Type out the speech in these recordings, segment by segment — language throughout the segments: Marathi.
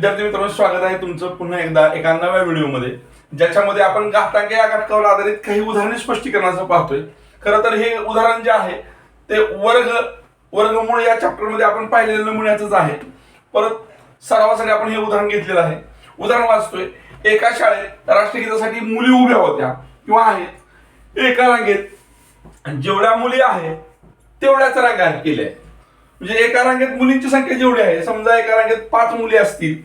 विद्यार्थी मित्रांनो स्वागत आहे तुमचं पुन्हा एकदा एका नव्या व्हिडिओमध्ये ज्याच्यामध्ये आपण घातांक या घटकावर आधारित काही उदाहरणे स्पष्टीकरणाचं पाहतोय. खरं तर हे उदाहरण जे आहे ते वर्ग वर्गमूळ या चॅप्टरमध्ये आपण पाहिलेलं नमुन्याचंच आहे. परत सरावासाठी आपण हे उदाहरण घेतलेलं आहे. उदाहरण वाचतोय एका शाळेत राष्ट्रगीतासाठी मुली उभ्या होत्या किंवा आहेत. एका रांगेत जेवढ्या मुली आहेत तेवढ्याच रांगा केल्या. म्हणजे एका रांगेत मुलींची संख्या जेवढी आहे समजा एका रांगेत पाच मुली असतील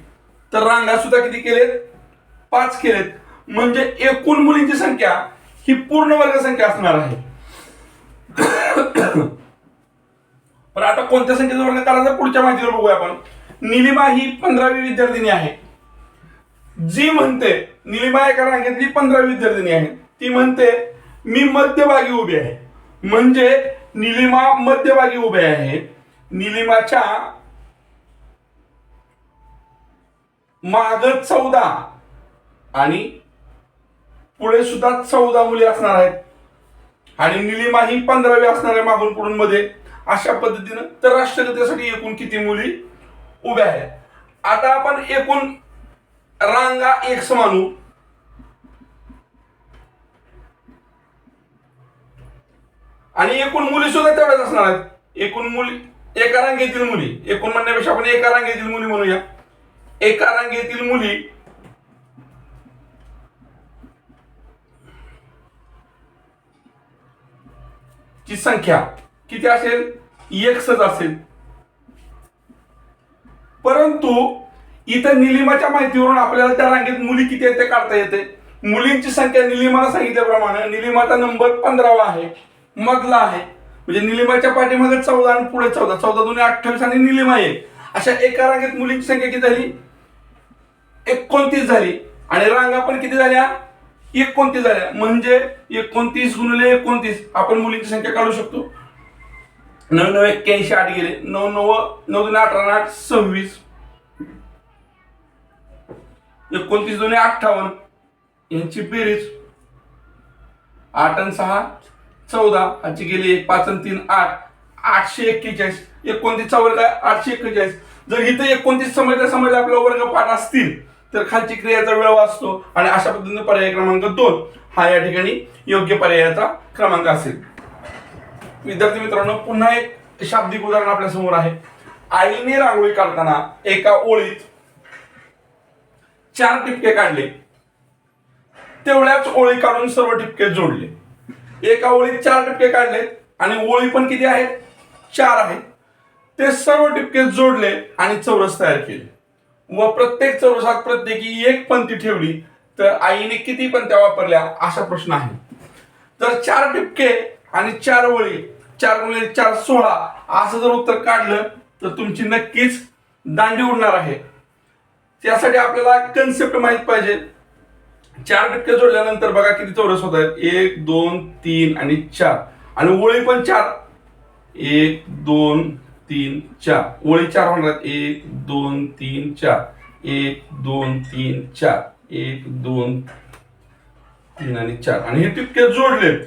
तर रांगा सुद्धा किती केलेत? पाच केलेत. म्हणजे एकूण मुलींची संख्या ही पूर्ण वर्ग संख्या असणार आहे. पण आता कोणत्या संख्येचा वर्ग करायचा पुढच्या माहितीवर बघूया आपण. निलिमा ही पंधरावी विद्यार्थिनी आहे. जी म्हणते निलिमा एका रांगेतली पंधरावी विद्यार्थिनी आहे. ती म्हणते मी मध्यभागी उभी आहे. म्हणजे निलिमा मध्यभागी उभे आहे. निलिमाच्या माग चौदा आणि पुढे सुद्धा चौदा मुली असणार आहेत. आणि निलिमा ही पंधरावी असणार आहे मागून पुढून मध्ये अशा पद्धतीनं तर राष्ट्रगतीसाठी एकूण किती मुली उभ्या आहेत? आता आपण एकूण रांगा एक समानू आणि एकूण मुली सुद्धा तेवढ्याच असणार आहेत. एकूण मुली एका रांगेतील मुली. एकूण म्हणण्यापेक्षा आपण एका रांगेतील मुली म्हणूया. एका रांगेतील मुली. ची संख्या किती असेल? एकसच असेल. परंतु इथं निलिमाच्या माहितीवरून आपल्याला त्या रांगेत मुली किती आहेत ते काढता येते. मुलींची संख्या निलिमाला सांगितल्याप्रमाणे निलिमाचा नंबर पंधरावा आहे मधला आहे. म्हणजे निलिमाच्या पाठीमागे चौदा आणि पुढे चौदा. चौदा दोन्ही अठ्ठावीस आणि निलिमा एक. अशा एका रांगेत मुलींची संख्या किती झाली? एकोणतीस झाली. आणि रांगा पण किती झाल्या? एकोणतीस झाल्या. म्हणजे एकोणतीस गुणले एकोणतीस. आपण मुलींची संख्या काढू शकतो. नऊ नऊ एक्क्याऐंशी आठ गेले. नऊ नऊ नऊ दोन अठरा आठ सव्वीस. एकोणतीस दोन्ही अठ्ठावन्न. यांची बेरीज आठ आणि सहा. चौदा आजची गेली एक पाच आणि तीन आठ. आठशे एक्केचाळीस. एकोणतीसचा वर्ग आठशे एक्केचाळीस. जर इथं एकोणतीस समजल्या समजल्या आपला वर्ग पाठ असतील तर खालची क्रियाचा वेळ वाचतो आणि अशा पद्धतीने पर्याय क्रमांक दोन हा या ठिकाणी योग्य पर्यायाचा क्रमांक असेल. विद्यार्थी मित्रांनो पुन्हा एक शाब्दिक उदाहरण आपल्यासमोर आहे. आईने रांगोळी काढताना एका ओळीत चार टिपके काढले. तेवढ्याच ओळी काढून सर्व टिपके जोडले. एका ओळीत चार टिपके काढले आणि ओळी पण किती आहेत? चार आहेत. ते सर्व टिपके जोडले आणि चौरस तयार केले. व प्रत्येक चौरसात प्रत्येकी एक पंक्ती ठेवली तर आईने किती पंत्या वापरल्या असा प्रश्न आहे. तर चार टिपके आणि चार ओळी चार गुणिले चार सोळा असं जर उत्तर काढलं तर तुमची नक्कीच दांडी उडणार आहे. त्यासाठी आपल्याला कन्सेप्ट माहीत पाहिजे. चार टक्के जोडल्यानंतर बघा किती चौरस होत आहेत. एक दोन तीन आणि चार. आणि ओळी पण चार. एक दोन तीन चार. ओळी चार होणार आहेत. एक दोन तीन चार. एक दोन तीन चार. एक दोन तीन आणि चार. आणि हे टिपके जोडलेत.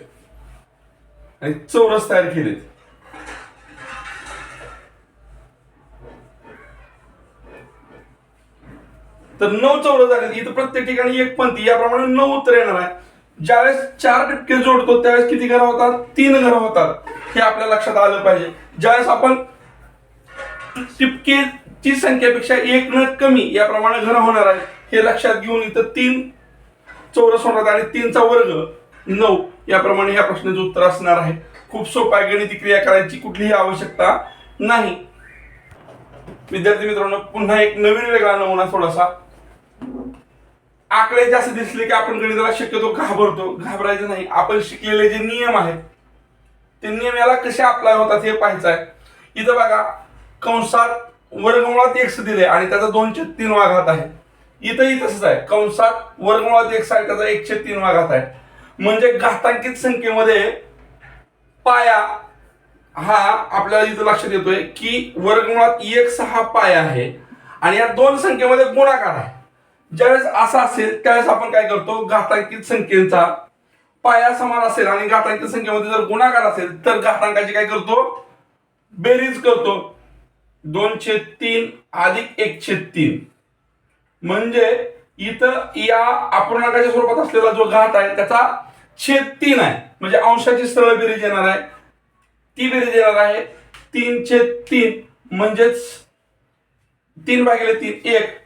आणि चौरस तयार केलेत. तर नऊ चौरस झाले इथं प्रत्येक ठिकाणी एक पंथी. याप्रमाणे नऊ उत्तर येणार आहे. ज्यावेळेस चार टिपके जोडतो त्यावेळेस किती घरं होतात? तीन घरं होतात. हे आपल्या लक्षात आलं पाहिजे. ज्यावेळेस आपण टिपकेची संख्येपेक्षा एक न कमी याप्रमाणे घरं होणार आहे. हे लक्षात घेऊन इथं तीन चौरस होणार आणि तीनचा वर्ग नऊ. याप्रमाणे या प्रश्नाचं उत्तर असणार आहे. खूप सोपा गणित गणिती क्रिया करायची कुठलीही आवश्यकता नाही. विद्यार्थी मित्रांनो पुन्हा एक नवीन वेगळा नमुना थोडासा आकडे जास्त दिसले की आपण गणिताला शक्यतो घाबरतो. घाबरायचं नाही. आपण शिकलेले जे नियम आहेत ते नियम याला कसे अप्लाय होतात हे पाहायचं आहे इथं बघा कंसात वर्गमुळात एक्स दिले आणि त्याचा दोनशे तीन वाघात आहे. इथंही तसंच आहे. कंसात वर्गमुळात एक्स आहे त्याचा एकशे तीन वाघात आहे. म्हणजे घातांकित संख्येमध्ये पाया हा आपल्याला इथं लक्षात येतोय की वर्गमुळात एक हा पाया आहे आणि या दोन संख्येमध्ये गुणाकार आहे. ज्यावेळेस असा असेल त्यावेळेस आपण काय करतो? घातांकित संख्येचा पाया समान असेल आणि घातांकित संख्येमध्ये जर गुणाकार असेल तर घातांकाची काय करतो? बेरीज करतो. दोनशे तीन अधिक एकशे तीन. म्हणजे इथं या अपूर्णांकाच्या स्वरूपात असलेला जो घात आहे त्याचा छेद तीन आहे. म्हणजे अंशाची सरळ बेरीज येणार आहे. ती बेरीज येणार आहे. तीन छेद तीन म्हणजेच तीन भागिले तीन एक.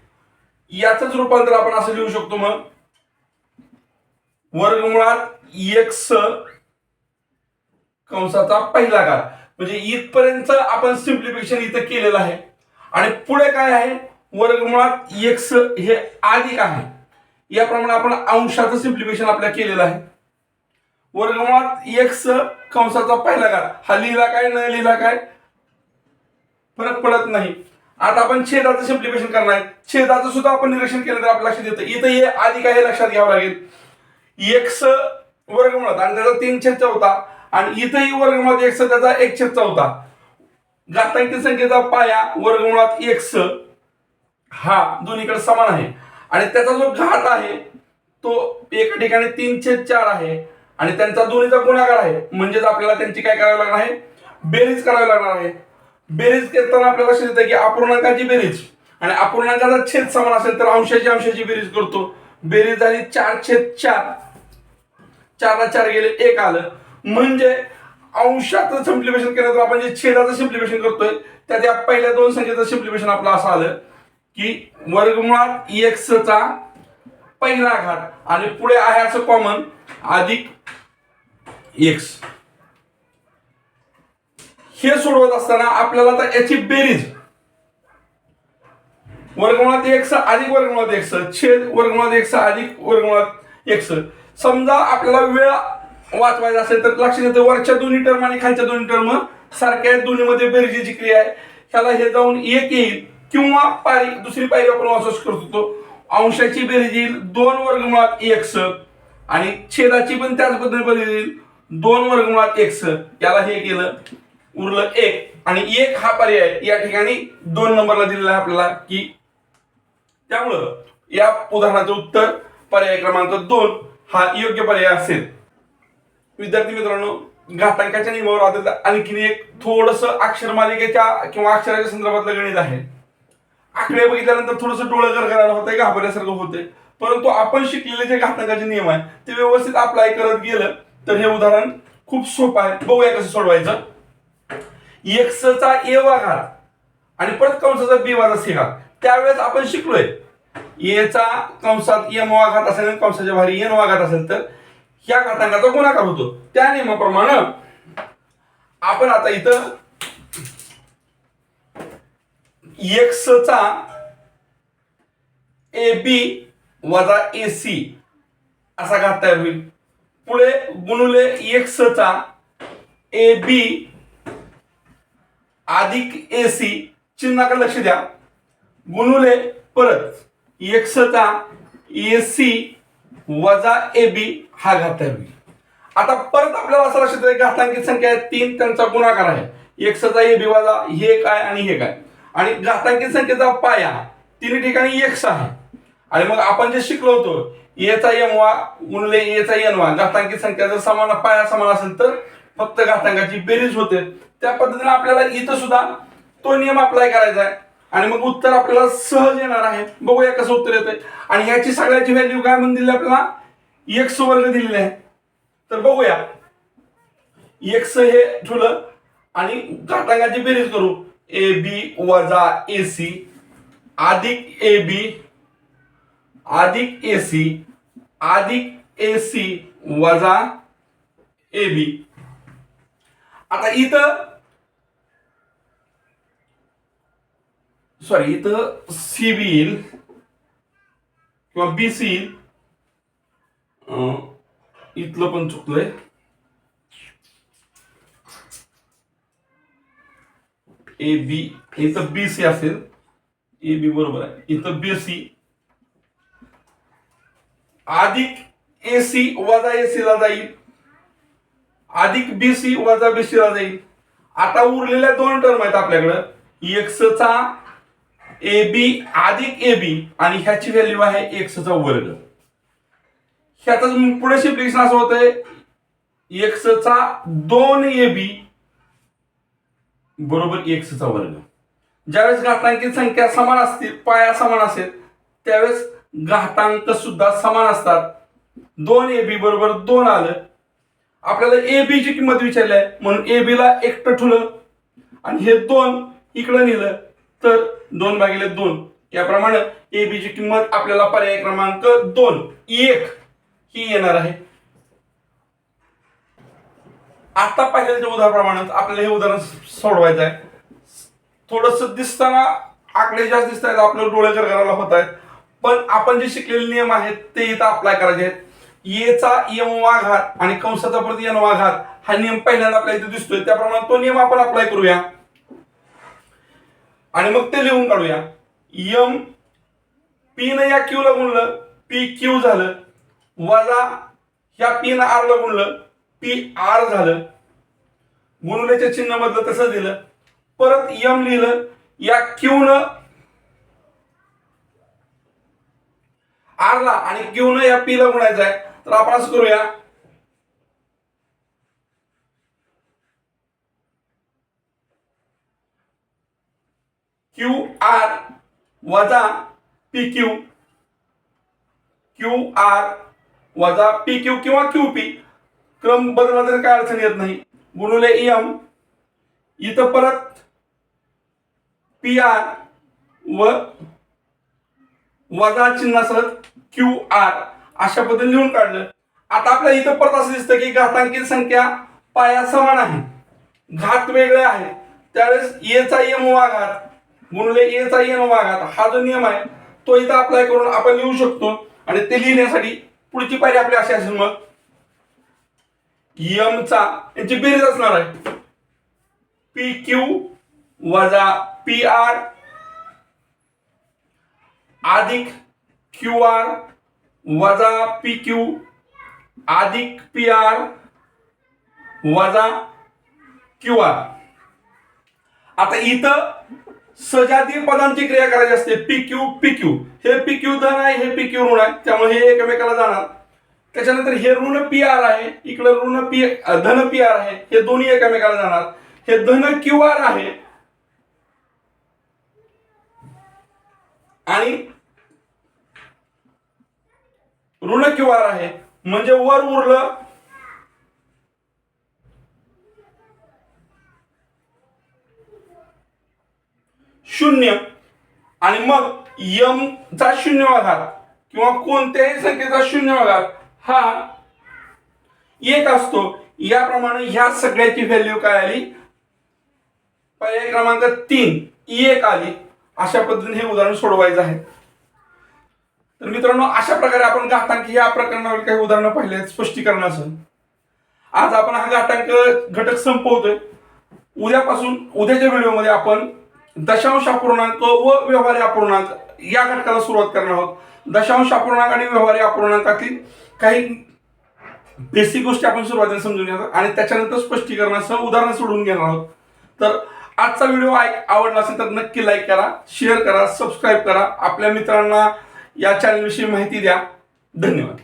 याचंच रूपांतर आपण असं लिहू शकतो मग. वर्गमुळात एक्स कंसाचा पहिला घात म्हणजे इथपर्यंत आपण सिम्प्लिफिकेशन इथं केलेलं आहे. आणि पुढे काय आहे? वर्गमुळात एक्स हे अधिक आहे. याप्रमाणे आपण अंशाचं सिम्प्लिफिकेशन आपल्या केलेलं आहे. वर्गमुळात एक्स कंसाचा पहिला घात हा लिहिला काय न लिहिला काय? फरक पडत नाही. आता आपण छेदाचं सिम्प्लिफिकेशन करणार आहे. छेदाचं सुद्धा आपण निरीक्षण केलं तर आपल्या लक्षात येतं. इथं हे अधिक आहे हे लक्षात घ्यावं लागेल. एक्स वर्गमुळात आणि त्याचा तीन छेद चौथा. आणि इथंही वर्गमुळात एक्स त्याचा एक छेद चौथा. घातांकी संख्येचा पाया वर्गमुळात एक्स हा दोन्हीकडे समान आहे. आणि त्याचा जो घात आहे तो एका ठिकाणी तीन छेद चार आहे. आणि त्यांचा दोन्हीचा गुणाकार आहे. म्हणजेच आपल्याला त्यांची काय करावी लागणार आहे? बेरीज करावी लागणार आहे. बेरीज करताना आपल्याला लक्षात येतं की अपूर्णांकाची बेरीज. आणि अपूर्णांकाचा छेद समान असेल तर अंशाची अंशाची बेरीज करतो. बेरीज झाली चार छेद चार. चारला चार गेले एक आलं. म्हणजे अंशाचं सिम्प्लिफिकेशन केलं तर आपण जे छेदाचं सिम्प्लिफिकेशन करतोय त्या त्या पहिल्या दोन संख्येचं सिम्प्लिफिकेशन आपलं असं आलं की वर्गमुळात एक्सचा पहिला घात आणि पुढे आहे असं कॉमन अधिक एक्स हे सोडवत असताना आपल्याला आता याची बेरीज. वर्गमुळात एक्स अधिक वर्गमुळात एक्स छेद वर्गमुळात एक्स अधिक वर्गमुळात एक्स समजा आपल्याला वेळ वाचवायचा असेल तर लक्षात येतं वरच्या दोन्ही टर्म आणि खालच्या दोन्ही टर्म सारख्या आहेत दोन्हीमध्ये बेरजेची क्रिया आहे. ह्याला हे जाऊन एक येईल किंवा पायरी दुसरी पायरी आपण वाचवच करतो होतो. अंशाची बेरीज येईल दोन वर्गमुळात एक्स आणि छेदाची पण त्याच पद्धतीने बेरीज येईल दोन वर्गमुळात एक्स याला हे केलं. उरलं एक. आणि एक हा पर्याय या ठिकाणी दोन नंबरला दिलेला आहे आपल्याला की त्यामुळं या उदाहरणाचं उत्तर पर्याय क्रमांक दोन हा योग्य पर्याय असेल. विद्यार्थी मित्रांनो घातांकाच्या नियमावर आधारित आणखीन एक थोडस अक्षरमालिकेच्या किंवा अक्षराच्या संदर्भातलं गणित आहे. आकडे बघितल्यानंतर थोडस डोळं करायला होतंय घाबरल्यासारखं होते परंतु आपण शिकलेले जे घातांकाचे नियम आहेत ते व्यवस्थित अप्लाय करत गेलं तर हे उदाहरण खूप सोपं आहे. बघूया कसं सोडवायचं. एक्सचा ए वा घात आणि परत कंसाचा बी वाजा सी घात. त्यावेळेस आपण शिकलोय. एचा कंसात एम वा घात असेल आणि कंसाच्या भारी एन वा घात असेल तर ह्या घातांकाचा गुणाकार होतो. त्या नियमाप्रमाणे आपण आता इथं एक्सचा ए बी वजा ए सी असा घात तयार होईल. पुढे गुणुले एक्सचा ए बी अधिक ए सी चिन्हाकडे लक्ष द्या. गुणुले परत. एक्सचा ए सी वजा ए बी हा घात आता परत आपल्याला असं लक्षात येतं घातांकित संख्या आहे तीन त्यांचा गुणाकार आहे. एक्सचा ए बी वजा हे काय आणि हे काय? आणि घातांकित संख्येचा पाया तिन्ही ठिकाणी एक्स आहे. आणि मग आपण जे शिकलो होतो एचा एम वा गुणले एचा एन वा घातांकित संख्या जर समान पाया समान असेल तर फक्त घातांकाची बेरीज होते. त्या पद्धतीने आपल्याला इथं सुद्धा तो नियम अप्लाय करायचा आहे. आणि मग उत्तर आपल्याला सहज येणार आहे. बघूया कसं उत्तर येतंय. आणि ह्याची सगळ्याची व्हॅल्यू काय म्हणून दिली आपल्याला? एक्स वर्ग दिलेले आहे. तर बघूया. एक्स हे ठुलं. आणि घाटांगाची बेरीज करू. ए बी वजा ए सी अधिक ए बी अधिक ए सी अधिक ए सी वजा ए बी आता इथं सॉरी इथं सी बी येईल किंवा बी सी येईल. इथलं पण चुकलंय. ए बी इथं बी सी असेल. ए बी बरोबर आहे. इथं बी सी अधिक ए सी वजा ए सी ला जाईल. अधिक बी सी वजा बी सी ला जाईल. आता उरलेल्या दोन टर्म आहेत आपल्याकडं. एक्सचा ए बी अधिक ए बी आणि ह्याची व्हॅल्यू आहे एक्सचा वर्ग. ह्याचा पुढे सिम्प्लिकेशन असं होतंय एक्सचा दोन ए बी बरोबर एक्सचा वर्ग. ज्यावेळेस घातांकित संख्या समान असतील पाया समान असेल त्यावेळेस घातांक सुद्धा समान असतात. दोन ए बी बरोबर दोन आलं. आपल्याला ए बी ची किंमत विचारली आहे म्हणून ए बी ला एकटं ठुलं आणि हे दोन इकडं नेलं. तर दोन भागिले दोन. याप्रमाणे ए बी ची किंमत आपल्याला पर्याय क्रमांक दोन. एक ही येणार आहे. आता पाहिलेल्या उदाहरणाप्रमाणे आपल्याला हे उदाहरण सोडवायचं आहे. थोडस दिसताना आकडे जास्त दिसत आहेत आपल्याला डोळे करायला होत आहेत. पण आपण जे शिकलेले नियम आहेत ते इथं अप्लाय करायचे आहेत. येचा यम वा घात आणि कंसाचा प्रति यन वा घात हा नियम पहिल्यांदा आपल्या इथे दिसतोय. त्याप्रमाणे तो नियम आपण अप्लाय करूया. आणि मग ते लिहून काढूया. यम पी न या क्यू ला गुणलं पी क्यू झालं. वजा ह्या पी न आर ला गुणलं पी आर झालं. गुणुल्याच्या चिन्ह मधलं तसं दिलं. परत यम लिहिलं या क्यू न आर ला आणि क्यू न या पी ला गुणायचं आहे. तर आपण असं करूया क्यू आर वजा पी क्यू. क्यू आर वजा पी क्यू किंवा क्यू पी. क्रम बदला तरी काय अडचण येत नाही. गुणुले एम. इथं परत पी आर व वजा चिन्हासह क्यू आर. अशा पद्धतीने लिहून काढलं. आता आपल्याला इथं परत असं दिसतं की घातांकित संख्या पाया समान आहे. घात वेगळे आहे. त्यावेळेस एचा एम वा घात म्हणून एचा यम वा हा जो नियम आहे तो इथं अप्लाय करून आपण लिहू शकतो आणि ते लिहिण्यासाठी पुढची पायरी आपली अशी असेल मग. यमचा यांची बेरीज असणार आहे. पी क्यू वजा पी आर अधिक क्यू आर वजा पी क्यू अधिक पी आर वजा क्यू आर आता इथं सजातीय पदांची क्रिया करायची असते. P Q P Q. हे पी क्यू धन आहे हे पी क्यू ऋण आहे. त्यामुळे हे एकमेकाला जाणार. त्याच्यानंतर हे ऋण पी आर आहे. इकडं ऋण पी धन पी आर आहे. हे दोन्ही एकमेकाला जाणार. हे धन क्यू आर आहे. आणि ऋण क्यू आर आहे. म्हणजे वर उरलं शून्य. आणि मग यम चा शून्य घात किंवा कोणत्याही संख्येचा शून्य घात हा एक असतो. याप्रमाणे ह्या सगळ्याची व्हॅल्यू काय आली? पर्याय क्रमांक तीन एक आली. अशा पद्धतीने हे उदाहरण सोडवायचं आहे. तर मित्रांनो अशा प्रकारे आपण घातांक या प्रकरणावर काही उदाहरणं पाहिले आहेत स्पष्टीकरणाचं आज आपण हा घातांक घटक संपवतोय. उद्यापासून उद्याच्या व्हिडिओमध्ये आपण दशांश अपूर्णांक व व्यवहारी अपूर्णांक. या घटकाला सुरुवात करणार आहोत. दशांश अपूर्णांक आणि व्यवहारी अपूर्णांकातील काही बेसिक गोष्टी आपण सुरुवातीला समजून घेणार आणि त्याच्यानंतर स्पष्टीकरणासह उदाहरण सोडून घेणार आहोत. तर आजचा व्हिडिओ ऐक आवडला असेल तर नक्की लाईक करा शेअर करा सबस्क्राईब करा. आपल्या मित्रांना या चॅनलविषयी माहिती द्या. धन्यवाद.